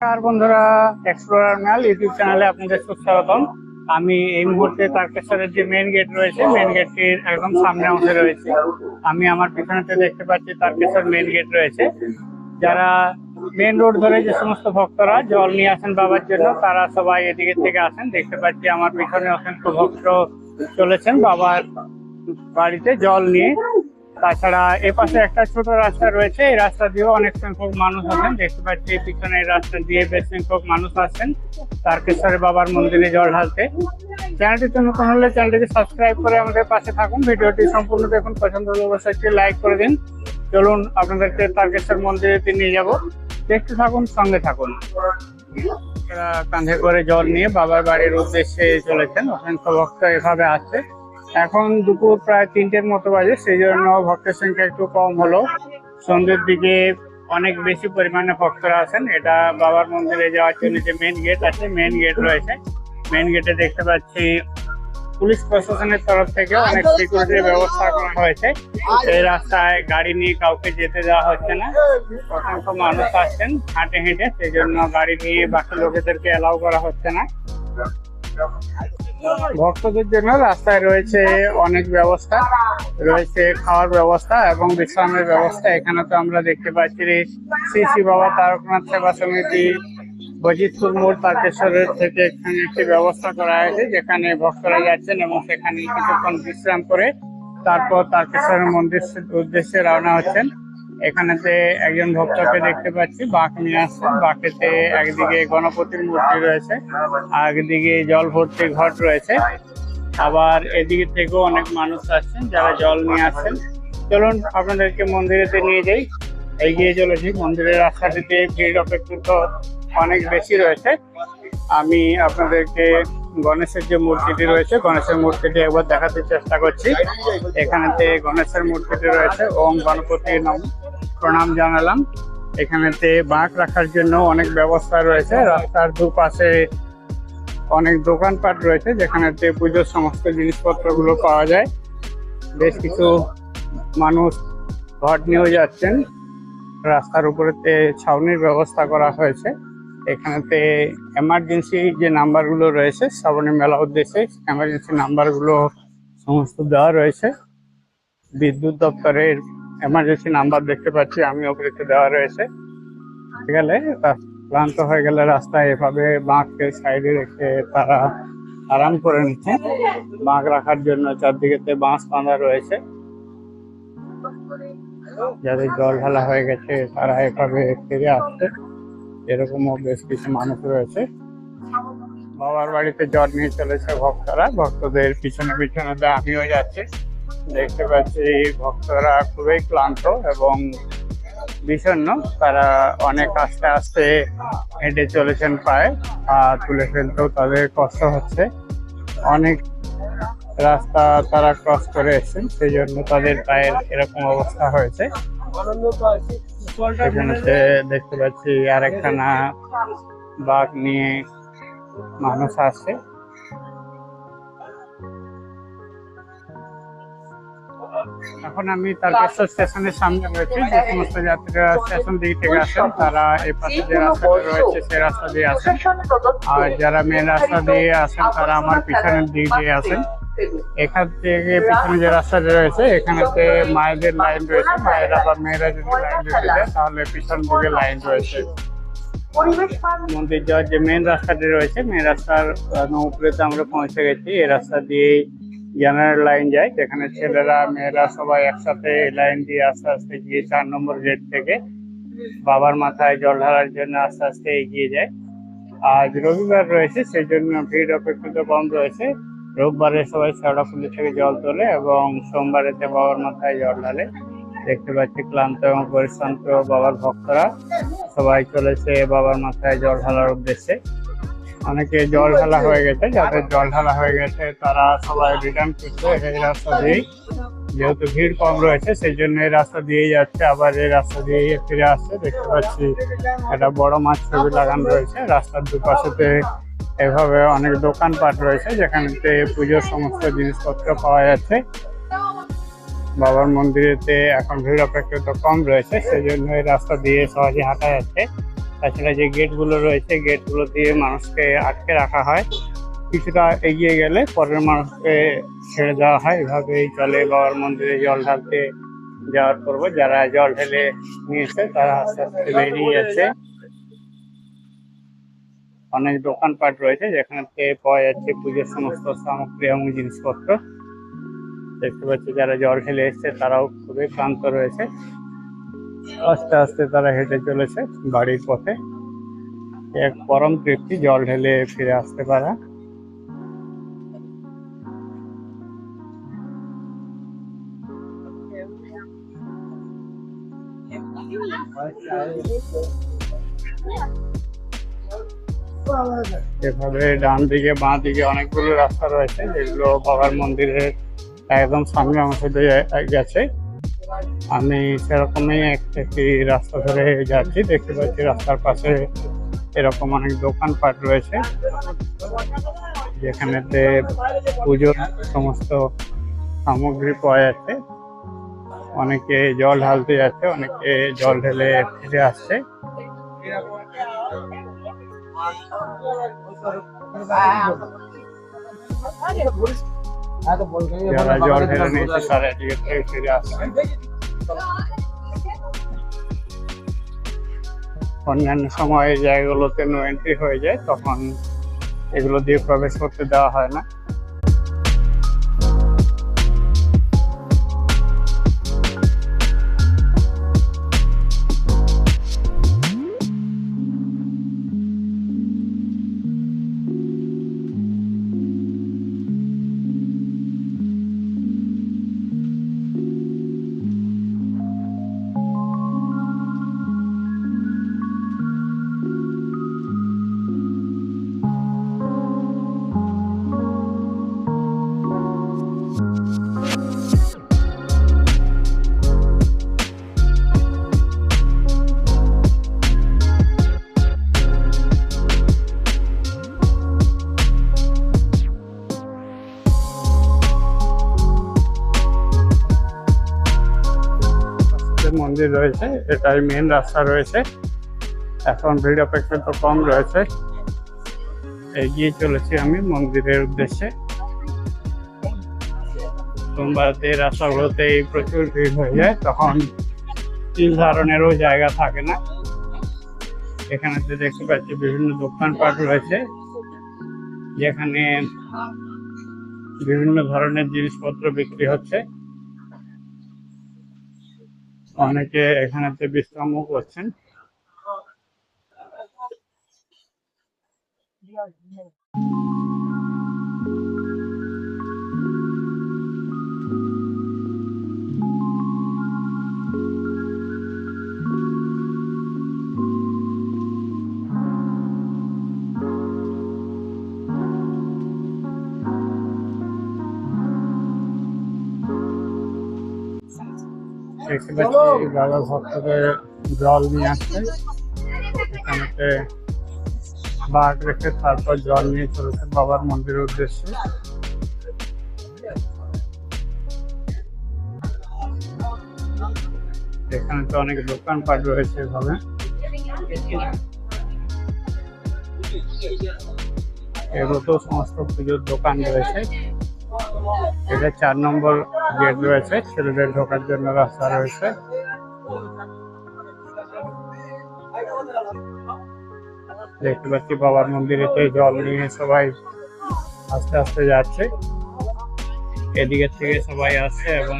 নমস্কার বন্ধুরা এক্সপ্লোরার ম্যাল ইউটিউব চ্যানেলে আপনাদের সুস্বাগতম। আমি এই মুহূর্তে তারকেশ্বরের যে মেন গেট রয়েছে মেন গেটটির একদম সামনে অংশে রয়েছে। আমি আমার পিছনেতে দেখতে পাচ্ছি তারকেশ্বর মেন গেট রয়েছে। যারা মেন রোড ধরে যে সমস্ত ভক্তরা জল নিয়ে আসেন বাবার জন্য, তারা সবাই এদিকে থেকে আসেন। দেখতে পাচ্ছি আমার পিছনে অসংখ্য ভক্ত চলেছেন বাবার বাড়িতে জল নিয়ে। তাছাড়া এ পাশে একটা ছোট রাস্তা রয়েছে। এই রাস্তা দিয়েও অনেক সংখ্যক মানুষ আছেন। দেখতে পাচ্ছি পিছনে রাস্তা দিয়ে বেশ সংখ্যক মানুষ আসছেন তারকেশ্বরের বাবার মন্দিরে জল ঢালতে। চ্যানেলটিতে নতুন হলে চ্যানেলটিকে সাবস্ক্রাইব করে আমাদের পাশে থাকুন। ভিডিওটি সম্পূর্ণ দেখুন। পছন্দ হলে অবশ্যই একটি লাইক করে দিন। চলুন, আপনাদেরকে তারকেশ্বর মন্দিরেতে নিয়ে যাব। দেখতে থাকুন, সঙ্গে থাকুন। কাঁধে করে জল নিয়ে বাবার বাড়ির উদ্দেশ্যে চলেছেন। অসংখ্য ভক্ত এভাবে আসছে। এখন দুপুর প্রায় তিনটের মতো বাজে, সেই জন্য ভক্তের সংখ্যা একটু কম হলো। সন্ধ্যের দিকে অনেক বেশি পরিমাণে ভক্তরা আছেন। এটা বাবার মন্দিরে যাওয়ার জন্য যে মেন গেট আছে মেন গেট রয়েছে। মেন গেটে দেখতে পাচ্ছি পুলিশ প্রশাসনের তরফ থেকে অনেক সিকিউরিটির ব্যবস্থা করা হয়েছে। এই রাস্তায় গাড়ি নিয়ে কাউকে যেতে দেওয়া হচ্ছে না। অসংখ্য মানুষ আসছেন হাঁটে হেঁটে, সেই জন্য গাড়ি নিয়ে বাকি লোকেদেরকে অ্যালাউ করা হচ্ছে না। ভক্তদের জন্য রাস্তায় রয়েছে অনেক ব্যবস্থা, রয়েছে খাওয়ার ব্যবস্থা এবং বিশ্রামের ব্যবস্থা। এখানে তো আমরা দেখতে পাচ্ছি শ্রী শ্রী বাবা তারকনাথ সেবা সমিতি, বজিতপুর মোড়, তারকেশ্বরের থেকে এখানে একটি ব্যবস্থা করা হয়েছে, যেখানে ভক্তরা যাচ্ছেন এবং সেখানে কিছুক্ষণ বিশ্রাম করে তারপর তারকেশ্বরের মন্দির উদ্দেশ্যে রওনা হচ্ছেন। এখানেতে একজন ভক্তকে দেখতে পাচ্ছি, বাঁক নিয়ে আসছেন। বাঁকেতে একদিকে গণপতির মূর্তি রয়েছে একদিকে জল ভর্তি ঘট রয়েছে। আবার এদিকে থেকেও অনেক মানুষ আসছেন, যারা জল নিয়ে আসছেন। চলুন আপনাদেরকে মন্দিরেতে নিয়ে যাই। এগিয়ে চলেছি মন্দিরের রাস্তাটিতে ভিড় অপেক্ষিত অনেক বেশি রয়েছে। আমি আপনাদেরকে গণেশের যে মূর্তিটি রয়েছে, গণেশের মূর্তিটি একবার দেখাতে চেষ্টা করছি। এখানেতে গণেশের মূর্তিটি রয়েছে, ওম গণপতি নম। প্রণাম জানালাম। এখানেতে বাঁক রাখার জন্য অনেক ব্যবস্থা রয়েছে। রাস্তার দুপাশে অনেক দোকানপাট রয়েছে, যেখানেতে পুজোর সমস্ত জিনিসপত্রগুলো পাওয়া যায়। বেশ কিছু মানুষ ঘট নিয়েও যাচ্ছেন। রাস্তার উপরেতে ছাউনির ব্যবস্থা করা হয়েছে। এখানেতে এমার্জেন্সি যে নাম্বারগুলো রয়েছে, শ্রাবণী মেলা উদ্দেশ্যে এমার্জেন্সি নাম্বারগুলো সমস্ত দেওয়া রয়েছে। বিদ্যুৎ দপ্তরের এমার্জেন্সি নাম্বার দেখতে পাচ্ছি, আমি ওপরেতে দেওয়া রয়েছে। গেলে ক্লান্ত হয়ে গেলে রাস্তায় এভাবে বাঁককে সাইডে রেখে তারা আরাম করে নিচ্ছে। বাঁক রাখার জন্য চারদিকেতে বাঁশ বাঁধা রয়েছে। যাদের জল ঢালা হয়ে গেছে, তারা এভাবে ফিরে আসছে। এরকমও বেশ কিছু মানুষ রয়েছে। বাবার বাড়িতে জল নিয়ে চলেছে ভক্তরা। ভক্তদের পিছনে পিছনে আমিও যাচ্ছি। দেখতে পাচ্ছি ভক্তরা খুবই ক্লান্ত এবং বিষণ্ণ। তারা অনেক আস্তে আস্তে হেঁটে চলেছেন পায়ে তুলে ফেলতেও তাদের কষ্ট হচ্ছে। অনেক রাস্তা তারা ক্রস করে এসেছেন সেই জন্য তাদের পায়ের এরকম অবস্থা হয়েছে। দেখতে পাচ্ছি আরেকখানা বাঘ নিয়ে মানুষ আসছে। এখন আমি তারকেশ্বর স্টেশনের সামনে রয়েছি যে সমস্ত যাত্রীরা স্টেশন দিক থেকে আসেন তারা এই পাশে যে রাস্তাটা রয়েছে সেই রাস্তা দিয়ে আসেন। আর যারা মেন রাস্তা দিয়ে আসেন তারা আমার পিছনের দিক দিয়ে আসেন। এখান থেকে পিছনে যে রাস্তাটা রয়েছে এখানেতে মায়েদের লাইন রয়েছে মায়েরা বা মেয়েরা যদি লাইন দিতে যায় তাহলে পিছন দিকে লাইন রয়েছে। মন্দির যাওয়ার যে মেন রাস্তাটি রয়েছে মেন রাস্তার আহ, উপরেতে আমরা পৌঁছে গেছি। এই রাস্তা দিয়েই জেনারেল লাইন যায়, যেখানে ছেলেরা, মেয়েরা সবাই একসাথে লাইন দিয়ে আস্তে আস্তে গিয়ে চার নম্বর গেট থেকে বাবার মাথায় জল ঢালার জন্য আস্তে আস্তে এগিয়ে যায়। আজ রবিবার রয়েছে সেই জন্য ভিড় অপেক্ষিত কম রয়েছে। রোববারে সবাই শেওড়াফুলি থেকে জল তোলে এবং সোমবারেতে বাবার মাথায় জল ঢালে। দেখতে পাচ্ছি ক্লান্ত এবং পরিশ্রান্ত বাবার ভক্তরা সবাই চলেছে বাবার মাথায় জল ঢালার উদ্দেশ্যে। অনেকে জল ঢালা হয়ে গেছে যাদের জল ঢালা হয়ে গেছে তারা সবাই রিটার্ন করছে এই রাস্তা দিয়েই। যেহেতু ভিড় কম রয়েছে সেই জন্য এই রাস্তা দিয়েই যাচ্ছে। আবার এই রাস্তা দিয়েই ফিরে আসছে। দেখতে পাচ্ছি একটা বড় মাছ ছবি লাগানো রয়েছে। রাস্তার দুপাশেতে এভাবে অনেক দোকানপাট রয়েছে যেখানেতে পুজোর সমস্ত জিনিসপত্র পাওয়া যাচ্ছে। বাবার মন্দিরেতে এখন ভিড় অপেক্ষিত কম রয়েছে সেই জন্য এই রাস্তা দিয়ে সহজে হাঁটা যাচ্ছে। তাছাড়া যে গেটগুলো রয়েছে, গেটগুলো দিয়ে মানুষকে আটকে রাখা হয়। কিছুটা এগিয়ে গেলে পরের মানুষকে ছেড়ে দেওয়া হয়। এভাবেই চলে বাবার মন্দিরে জল ঢালতে যাওয়ার পর্ব। যারা জল ঢেলে নিয়েছে, তারা আস্তে আস্তে বেরিয়ে যাচ্ছে অনেক দোকানপাট রয়েছে, যেখানে পাওয়া যাচ্ছে পুজোর সমস্ত সামগ্রী এবং জিনিসপত্র। দেখতে পাচ্ছি যারা জল ঢেলে এসছে, তারাও খুবই ক্লান্ত রয়েছে। আস্তে আস্তে তারা হেঁটে চলেছে বাড়ির পথে। এক পরম তৃপ্তি, জল ঢেলে ফিরে আসতে পারা। এভাবে ডান দিকে, বাঁ দিকে অনেকগুলো রাস্তা রয়েছে, যেগুলো বাবার মন্দিরের একদম সামনে অংশ দিয়ে গেছে। আমি সেরকমই এক- একটি রাস্তা ধরে যাচ্ছি দেখতে পাচ্ছি রাস্তার পাশে এরকম অনেক দোকানপাট রয়েছে যেখানেতে পুজোর সমস্ত সামগ্রী পাওয়া যাচ্ছে অনেকে জল ঢালতে যাচ্ছে অনেকে জল ঢেলে ফিরে আসছে যারা জল ঢেলে নিয়েছে তারা এদিকে থেকে ফিরে আসছে অন্যান্য সময় জায়গাগুলোতে নো এন্ট্রি হয়ে যায় তখন এগুলো দিয়ে প্রবেশ করতে দেওয়া হয় না। মন্দির রয়েছে, এটাই মেন রাস্তা রয়েছে। এখন ভিড় অপেক্ষা তো কম রয়েছে। এগিয়ে চলেছি আমি মন্দিরের উদ্দেশ্যে। সোমবারতে রাস্তাগুলোতেই প্রচুর ভিড় হয়ে যায়, তখন তিল ধারণেরও জায়গা থাকে না। এখানে তো দেখতে পাচ্ছি বিভিন্ন দোকানপাট রয়েছে, যেখানে বিভিন্ন ধরনের জিনিসপত্র বিক্রি হচ্ছে। অনেকে এখানে বিশ্রামও করছেন। দেখতে পাচ্ছি বাবা ভক্তদের জল নিয়ে আসছে। এখানেতে বাঘ রেখে তারপর জল নিয়ে চলেছে বাবার মন্দিরের উদ্দেশ্যে। এখানে তো অনেক দোকানপাট রয়েছে এভাবে। এগুলো তো সমস্ত পুজোর দোকান রয়েছে। এটা চার নম্বর গেট রয়েছে, ছেলেদের ঢোকার জন্য রাস্তা রয়েছে। দেখতে পাচ্ছি বাবার মন্দিরেতে জল নিয়ে সবাই আস্তে আস্তে যাচ্ছে। এদিকে থেকে সবাই আসছে এবং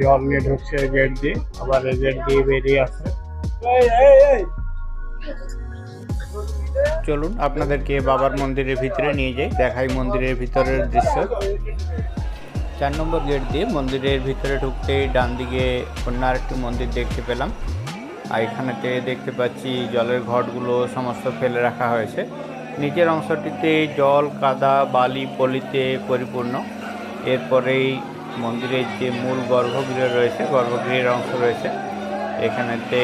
জল নিয়ে ঢুকছে গেট দিয়ে, আবার গেট দিয়ে বেরিয়ে আসছে। চলুন আপনাদেরকে বাবার মন্দিরের ভিতরে নিয়ে যাই, দেখাই মন্দিরের ভিতরের দৃশ্য। চার নম্বর গেট দিয়ে মন্দিরের ভিতরে ঢুকতেই ডান দিকে অন্য আরেকটি মন্দির দেখতে পেলাম। আর এখানেতে দেখতে পাচ্ছি জলের ঘটগুলো সমস্ত ফেলে রাখা হয়েছে। নিচের অংশটিতে জল, কাদা, বালি, পলিতে পরিপূর্ণ। এরপরেই মন্দিরের যে মূল গর্ভগৃহ রয়েছে, গর্ভগৃহের অংশ রয়েছে। এখানেতে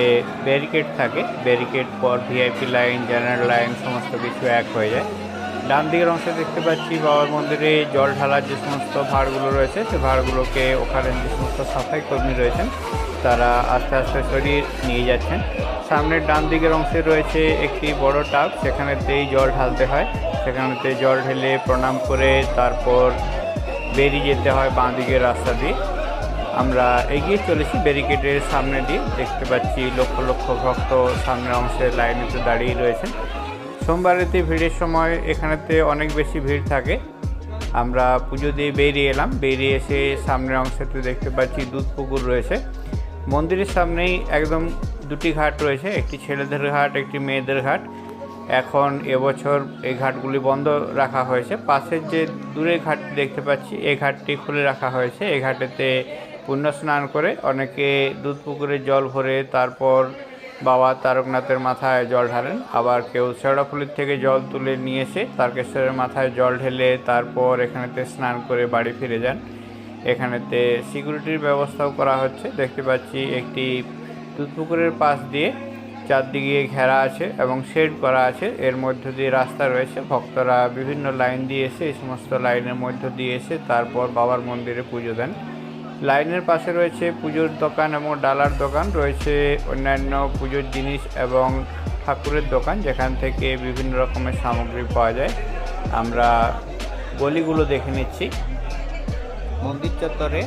ব্যারিকেড থাকে। ব্যারিকেড পর ভিআইপি লাইন জেনারেল লাইন সমস্ত কিছু এক হয়ে যায়। ডান দিকের অংশে দেখতে পাচ্ছি বাবার মন্দিরে জল ঢালার যে সমস্ত ভাড়গুলো রয়েছে, সে ভাড়গুলোকে ওখানে যে সমস্ত সাফাই কর্মী রয়েছেন, তারা আস্তে আস্তে সরিয়ে নিয়ে যাচ্ছেন। সামনের ডান দিকের অংশে রয়েছে একটি বড় টাব, সেখানেতেই জল ঢালতে হয়। সেখানেতে জল ঢেলে প্রণাম করে তারপর বেরিয়ে যেতে হয় বাঁ দিকের রাস্তা দিয়ে। আমরা এগিয়ে চলেছি ব্যারিকেডের সামনে দিয়ে। দেখতে পাচ্ছি লক্ষ লক্ষ ভক্ত সামনের অংশে লাইনেতে দাঁড়িয়ে রয়েছেন। সোমবারেতে ভিড়ের সময় এখানেতে অনেক বেশি ভিড় থাকে। আমরা পুজো দিয়ে বেরিয়ে এলাম। বেরিয়ে এসে সামনের অংশেতে দেখতে পাচ্ছি দুধ পুকুর রয়েছে। মন্দিরের সামনেই একদম দুটি ঘাট রয়েছে। একটি ছেলেদের ঘাট, একটি মেয়েদের ঘাট। এখন এবছর এই ঘাটগুলি বন্ধ রাখা হয়েছে। পাশের যে দূরের ঘাটটি দেখতে পাচ্ছি এই ঘাটটি খুলে রাখা হয়েছে। এই ঘাটেতে পুণ্য স্নান করে অনেকে দুধ পুকুরে জল ভরে তারপর বাবা তারকনাথের মাথায় জল ঢালেন। আবার কেউ শেওড়াফুলির থেকে জল তুলে নিয়ে এসে তারকেশ্বরের মাথায় জল ঢেলে তারপর এখানেতে স্নান করে বাড়ি ফিরে যান। এখানেতে সিকিউরিটির ব্যবস্থাও করা হচ্ছে। দেখতে পাচ্ছি একটি দুধপুকুরের পাশ দিয়ে চারদিকে ঘেরা আছে এবং শেড করা আছে। এর মধ্য দিয়ে রাস্তা রয়েছে। ভক্তরা বিভিন্ন লাইন দিয়ে এসে এই সমস্ত লাইনের মধ্য দিয়ে এসে তারপর বাবার মন্দিরে পুজো দেন। লাইনের পাশে রয়েছে পুজোর দোকান এবং ডালার দোকান, রয়েছে অন্যান্য পুজোর জিনিস এবং ঠাকুরের দোকান যেখান থেকে বিভিন্ন রকমের সামগ্রী পাওয়া যায়। আমরা গলিগুলো দেখে নিচ্ছি। মন্দির চত্বরে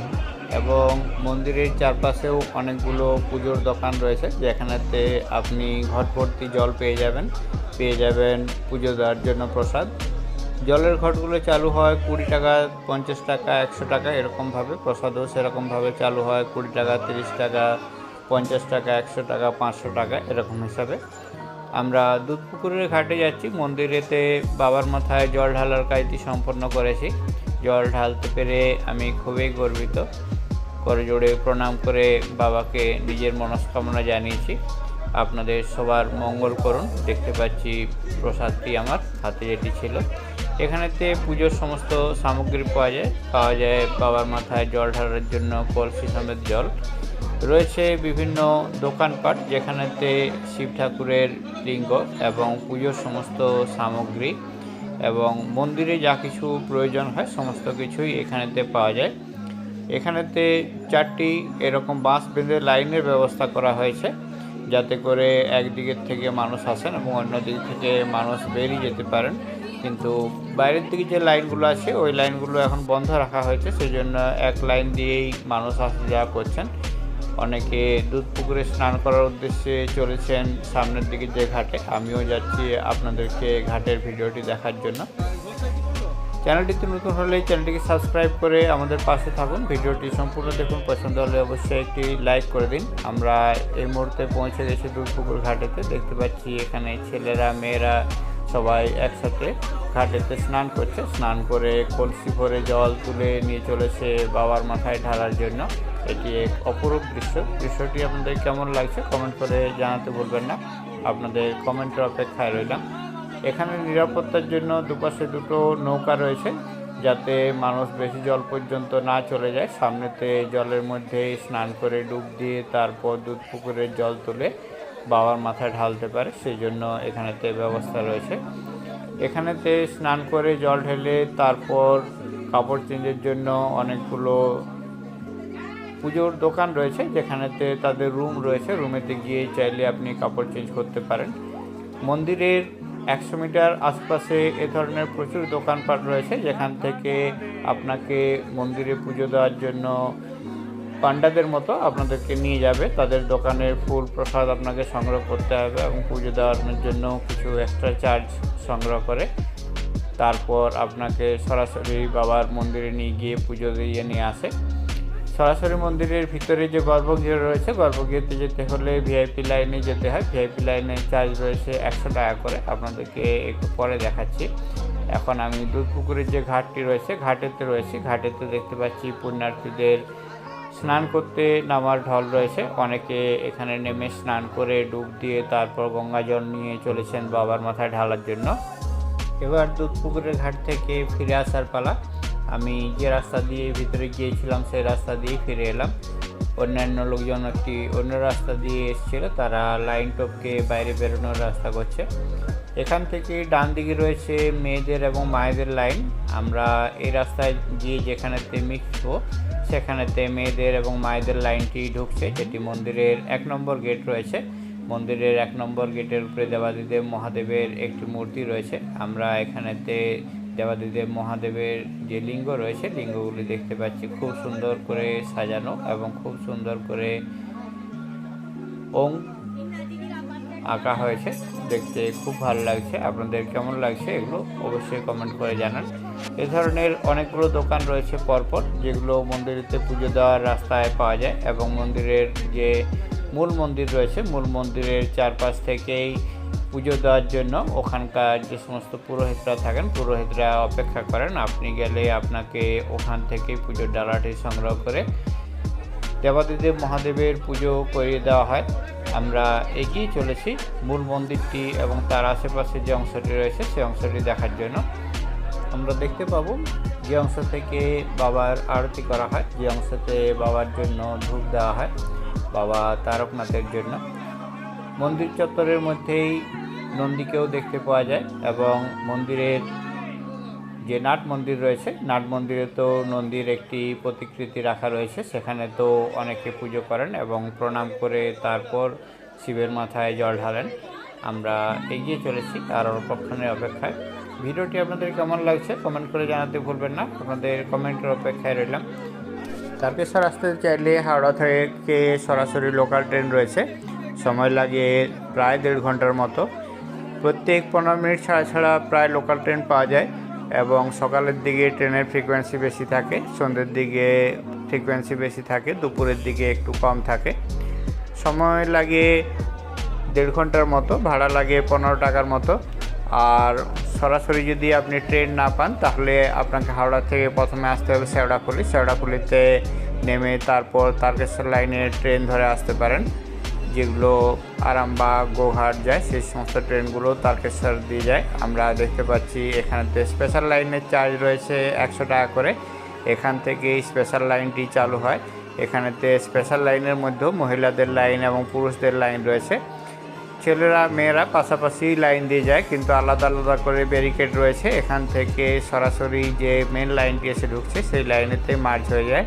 এবং মন্দিরের চারপাশেও অনেকগুলো পুজোর দোকান রয়েছে, যেখানেতে আপনি ঘট ভর্তি জল পেয়ে যাবেন। পেয়ে যাবেন পুজো দেওয়ার জন্য প্রসাদ। জলের ঘটগুলো চালু হয় কুড়ি টাকা, পঞ্চাশ টাকা, একশো টাকা, এরকমভাবে, প্রসাদও সেরকমভাবে চালু হয় কুড়ি টাকা, তিরিশ টাকা, পঞ্চাশ টাকা, একশো টাকা, পাঁচশো টাকা, এরকম হিসাবে। আমরা দুধপুকুরের ঘাটে যাচ্ছি, মন্দিরেতে বাবার মাথায় জল ঢালার কাজটি সম্পন্ন করেছি। জল ঢালতে পেরে আমি খুবই গর্বিত। করে জোড়ে প্রণাম করে বাবাকে নিজের মনস্কামনা জানিয়েছি। আপনাদের সবার মঙ্গল করুন। দেখতে পাচ্ছি প্রসাদটি আমার হাতে যেটি ছিল। এখানেতে পুজোর সমস্ত সামগ্রী পাওয়া যায়। পাওয়া যায় বাবার মাথায় জল ঢালার জন্য কলসি সমেত জল। রয়েছে বিভিন্ন দোকানপাট যেখানেতে শিব ঠাকুরের লিঙ্গ এবং পুজোর সমস্ত সামগ্রী এবং মন্দিরে যা কিছু প্রয়োজন হয় সমস্ত কিছুই এখানেতে পাওয়া যায়। এখানেতে চারটি এরকম বাঁশ বেঁধে লাইনের ব্যবস্থা করা হয়েছে যাতে করে একদিকের থেকে মানুষ আসেন এবং অন্য দিক থেকে মানুষ বেরিয়ে যেতে পারেন। কিন্তু বাইরের দিকে যে লাইনগুলো আছে, ওই লাইনগুলো এখন বন্ধ রাখা হয়েছে। সেই জন্য এক লাইন দিয়েই মানুষ আসা যাওয়া করছেন। অনেকে দুধ পুকুরে স্নান করার উদ্দেশ্যে চলেছেন সামনের দিকে যে ঘাটে। আমিও যাচ্ছি আপনাদেরকে ঘাটের ভিডিওটি দেখার জন্য। চ্যানেলটিতে নতুন হলে চ্যানেলটিকে সাবস্ক্রাইব করে আমাদের পাশে থাকুন। ভিডিওটি সম্পূর্ণ দেখুন। পছন্দ হলে অবশ্যই একটি লাইক করে দিন। আমরা এই মুহূর্তে পৌঁছে গেছি দুধপুকুর ঘাটেতে। দেখতে পাচ্ছি এখানে ছেলেরা, মেয়েরা সবাই একসাথে ঘাটেতে স্নান করছে। স্নান করে কলসি ভরে জল তুলে নিয়ে চলেছে বাবার মাথায় ঢালার জন্য। এটি এক অপরূপ দৃশ্য। দৃশ্যটি আপনাদের কেমন লাগছে কমেন্ট করে জানাতে বলবেন না। আপনাদের কমেন্টের অপেক্ষায় রইলাম। এখানে নিরাপত্তার জন্য দুপাশে দুটো নৌকা রয়েছে যাতে মানুষ বেশি জল পর্যন্ত না চলে যায়। সামনেতে জলের মধ্যে স্নান করে ডুব দিয়ে তারপর দুধ পুকুরের জল তুলে বাবার মাথায় ঢালতে পারে সেই জন্য এখানেতে ব্যবস্থা রয়েছে। এখানেতে স্নান করে জল ঢেলে তারপর কাপড় চেঞ্জের জন্য অনেকগুলো পুজোর দোকান রয়েছে, যেখানেতে তাদের রুম রয়েছে। রুমেতে গিয়ে চাইলে আপনি কাপড় চেঞ্জ করতে পারেন। মন্দিরের একশো মিটার আশপাশে এ ধরনের প্রচুর দোকানপাট রয়েছে, যেখান থেকে আপনাকে মন্দিরে পুজো দেওয়ার জন্য পান্ডাদের মতো আপনাদেরকে নিয়ে যাবে। তাদের দোকানের ফুল প্রসাদ আপনাকে সংগ্রহ করতে হবে এবং পুজো দেওয়ার জন্য কিছু এক্সট্রা চার্জ সংগ্রহ করে। তারপর আপনাকে সরাসরি বাবার মন্দিরে নিয়ে গিয়ে পুজো দিয়ে নিয়ে আসে। সরাসরি মন্দিরের ভিতরে যে গর্ভগৃহ রয়েছে, গর্ভগৃহতে যেতে হলে ভিআইপি লাইনে যেতে হয়। ভিআইপি লাইনে চার্জ রয়েছে একশো টাকা করে। আপনাদেরকে একটু পরে দেখাচ্ছি। এখন আমি দুধপুকুরের যে ঘাটটি রয়েছে, ঘাটেতে রয়েছে। ঘাটেতে দেখতে পাচ্ছি পুণ্যার্থীদের স্নান করতে নামার ঢল রয়েছে। অনেকে এখানে নেমে স্নান করে ডুব দিয়ে তারপর গঙ্গা জল নিয়ে চলেছেন বাবার মাথায় ঢালার জন্য। এবার দুধপুকুরের ঘাট থেকে ফিরে আসার পালা। আমি যে রাস্তা দিয়ে ভিতরে গিয়েছিলাম, সেই রাস্তা দিয়ে ফিরে এলাম। অন্যান্য লোকজন একটি অন্য রাস্তা দিয়ে এসেছিল। তারা লাইন টপকে বাইরে বেরোনোর রাস্তা করছে। এখান থেকে ডান দিকে রয়েছে মেয়েদের এবং মায়েদের লাইন। আমরা এই রাস্তায় গিয়ে যেখানেতে মিশবো, সেখানেতে মেয়েদের এবং মায়েদের লাইনটি ঢুকছে, যেটি মন্দিরের এক নম্বর গেট রয়েছে। মন্দিরের এক নম্বর গেটের উপরে দেবাদিদেব মহাদেবের একটি মূর্তি রয়েছে। আমরা এখানেতে দেবাদিদেব মহাদেবের যে লিঙ্গ রয়েছে, লিঙ্গগুলি দেখতে পাচ্ছি, খুব সুন্দর করে সাজানো এবং খুব সুন্দর করে ওম আঁকা হয়েছে। দেখতে খুব ভালো লাগছে। আপনাদের কেমন লাগছে এগুলো অবশ্যই কমেন্ট করে জানান। এ ধরনের অনেকগুলো দোকান রয়েছে পরপর, যেগুলো মন্দিরেতে পুজো দেওয়ার রাস্তায় পাওয়া যায় এবং মন্দিরের যে মূল মন্দির রয়েছে, মূল মন্দিরের চারপাশ থেকেই পুজো দেওয়ার জন্য ওখানকার যে সমস্ত পুরোহিতরা থাকেন, পুরোহিতরা অপেক্ষা করেন। আপনি গেলে আপনাকে ওখান থেকেই পুজোর ডালাটি সংগ্রহ করে দেবাদিদেব মহাদেবের পুজো করিয়ে দেওয়া হয়। আমরা এগিয়ে চলেছি মূল মন্দিরটি এবং তার আশেপাশে যে অংশটি রয়েছে সেই অংশটি দেখার জন্য। আমরা দেখতে পাবো যে অংশ থেকে বাবার আরতি করা হয়, যে অংশতে বাবার জন্য ধূপ দেওয়া হয়, বাবা তারকনাথের জন্য। মন্দির চত্বরের মধ্যেই নন্দীকেও দেখতে পাওয়া যায় এবং মন্দিরের যে নাট মন্দির রয়েছে, নাট মন্দিরে তো নন্দীর একটি প্রতিকৃতি রাখা রয়েছে, সেখানে তো অনেকে পুজো করেন এবং প্রণাম করে তারপর শিবের মাথায় জল ঢালেন। আমরা এগিয়ে চলেছি আর অল্পক্ষণের অপেক্ষায়। ভিডিওটি আপনাদের কেমন লাগছে কমেন্ট করে জানাতে ভুলবেন না, আপনাদের কমেন্টের অপেক্ষায় রইলাম। তারকেশ্বর আসতে চাইলে হাওড়া থেকে সরাসরি লোকাল ট্রেন রয়েছে, সময় লাগে প্রায় দেড় ঘণ্টার মতো। প্রত্যেক পনেরো মিনিট ছাড়া ছাড়া প্রায় লোকাল ট্রেন পাওয়া যায়। এবং সকালের দিকে ট্রেনের ফ্রিকোয়েন্সি বেশি থাকে, সন্ধ্যের দিকে ফ্রিকোয়েন্সি বেশি থাকে, দুপুরের দিকে একটু কম থাকে। সময় লাগে দেড় ঘণ্টার মতো, ভাড়া লাগে পনেরো টাকার মতো। আর সরাসরি যদি আপনি ট্রেন না পান, তাহলে আপনাকে হাওড়া থেকে প্রথমে আসতে হবে শেওড়াফুলি শেওড়াফুলিতে নেমে তারপর তারকেশ্বর লাইনে ট্রেন ধরে আসতে পারেন। যেগুলো আরামবাগ গোঘাট যায়, সেই সমস্ত ট্রেনগুলো তারকেশ্বর দিয়ে যায়। আমরা দেখতে পাচ্ছি এখানেতে স্পেশাল লাইনের চার্জ রয়েছে একশো টাকা করে। এখান থেকে স্পেশাল লাইনটি চালু হয়। এখানেতে স্পেশাল লাইনের মধ্যেও মহিলাদের লাইন এবং পুরুষদের লাইন রয়েছে। ছেলেরা, মেয়েরা পাশাপাশি লাইন দিয়ে যায়, কিন্তু আলাদা আলাদা করে ব্যারিকেড রয়েছে। এখান থেকে সরাসরি যে মেন লাইনটি এসে ঢুকছে, সেই লাইনেতে মার্চ হয়ে যায়।